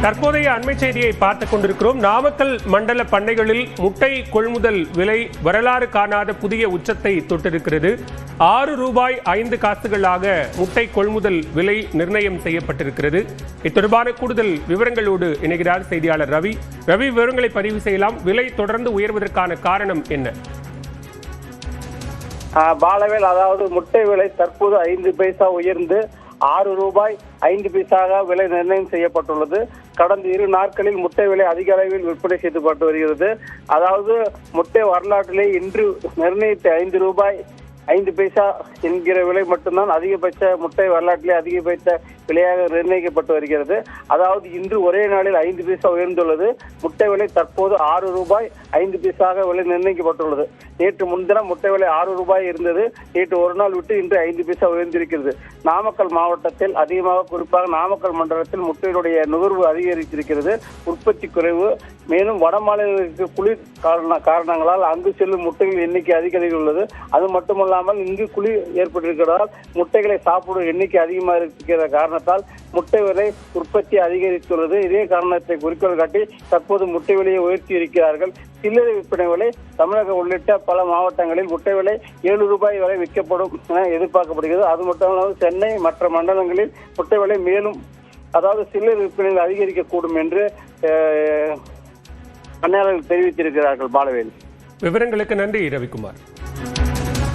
தற்போதைய அண்மை செய்தியை பார்த்துக் கொண்டிருக்கிறோம். நாமக்கல் மண்டல பண்ணைகளில் முட்டை கொள்முதல் விலை வரலாறு காணாத புதிய உச்சத்தை தொட்டிருக்கிறது. ஆறு ரூபாய் ஐந்து காசுகளாக முட்டை கொள்முதல் விலை நிர்ணயம் செய்யப்பட்டிருக்கிறது. இத்தொடர்பான கூடுதல் விவரங்களோடு இணைகிறார் செய்தியாளர் ரவி. ரவி விவரங்களை பதிவு செய்யலாம். விலை தொடர்ந்து உயர்வதற்கான காரணம் என்ன? ஆஹ் பாலவேல் அதாவது முட்டை விலை தற்போது ஐந்து பைசா உயர்ந்து ஆறு ரூபாய் ஐந்து பைசாக விலை நிர்ணயம் செய்யப்பட்டுள்ளது. கடந்த இரு நாட்களில் முட்டை விலை அதிக அளவில் விற்பனை செய்யப்பட்டு வருகிறது. அதாவது முட்டை வரலாற்றிலே இன்று நிர்ணயித்த ஐந்து ரூபாய் ஐந்து பைசா என்கிற விலை மட்டும்தான் அதிகபட்ச முட்டை வரலாற்றிலே அதிகபட்ச விலையாக நிர்ணயிக்கப்பட்டு வருகிறது. அதாவது இன்று ஒரே நாளில் ஐந்து பைசா உயர்ந்துள்ளது. முட்டை விலை தற்போது ஆறு ரூபாய் ஐந்து பைசாக விலை நிர்ணயிக்கப்பட்டுள்ளது. நேற்று முன்தினம் முட்டை விலை ஆறு ரூபாய் இருந்தது. நேற்று ஒரு நாள் விட்டு இன்று ஐந்து பைசா உயர்ந்திருக்கிறது. நாமக்கல் மாவட்டத்தில் அதிகமாக குறிப்பாக நாமக்கல் மண்டலத்தில் முட்டையினுடைய நுகர்வு அதிகரித்திருக்கிறது. உற்பத்தி குறைவு. மேலும் வட மாநிலங்களுக்கு குளிர் காரண காரணங்களால் அங்கு செல்லும் முட்டைகள் எண்ணிக்கை அதிகரித்துள்ளது அது மட்டுமல்லாமல் இங்கு குளிர் ஏற்பட்டிருக்கிறதால் முட்டைகளை சாப்பிடும் எண்ணிக்கை அதிகமாக இருக்கிற காரணம் காரணத்தால் முட்டை விலை உற்பத்தி அதிகரித்துள்ளது. இதே காரணத்தை குறிக்கோள் காட்டி தற்போது முட்டை விலையை உயர்த்தி இருக்கிறார்கள். சில்லறை விற்பனை விலை தமிழகம் உள்ளிட்ட பல மாவட்டங்களில் முட்டை விலை ஏழு ரூபாய் வரை விற்கப்படும் என எதிர்பார்க்கப்படுகிறது. அது மட்டும் இல்லாமல் சென்னை மற்ற மண்டலங்களில் முட்டை விலை மேலும் அதாவது சில்லறை விற்பனைகள் அதிகரிக்கக்கூடும் என்று அஹ், பண்ணையாளர்கள் தெரிவித்திருக்கிறார்கள். பாலவேல். விவரங்களுக்கு நன்றி ரவிக்குமார்.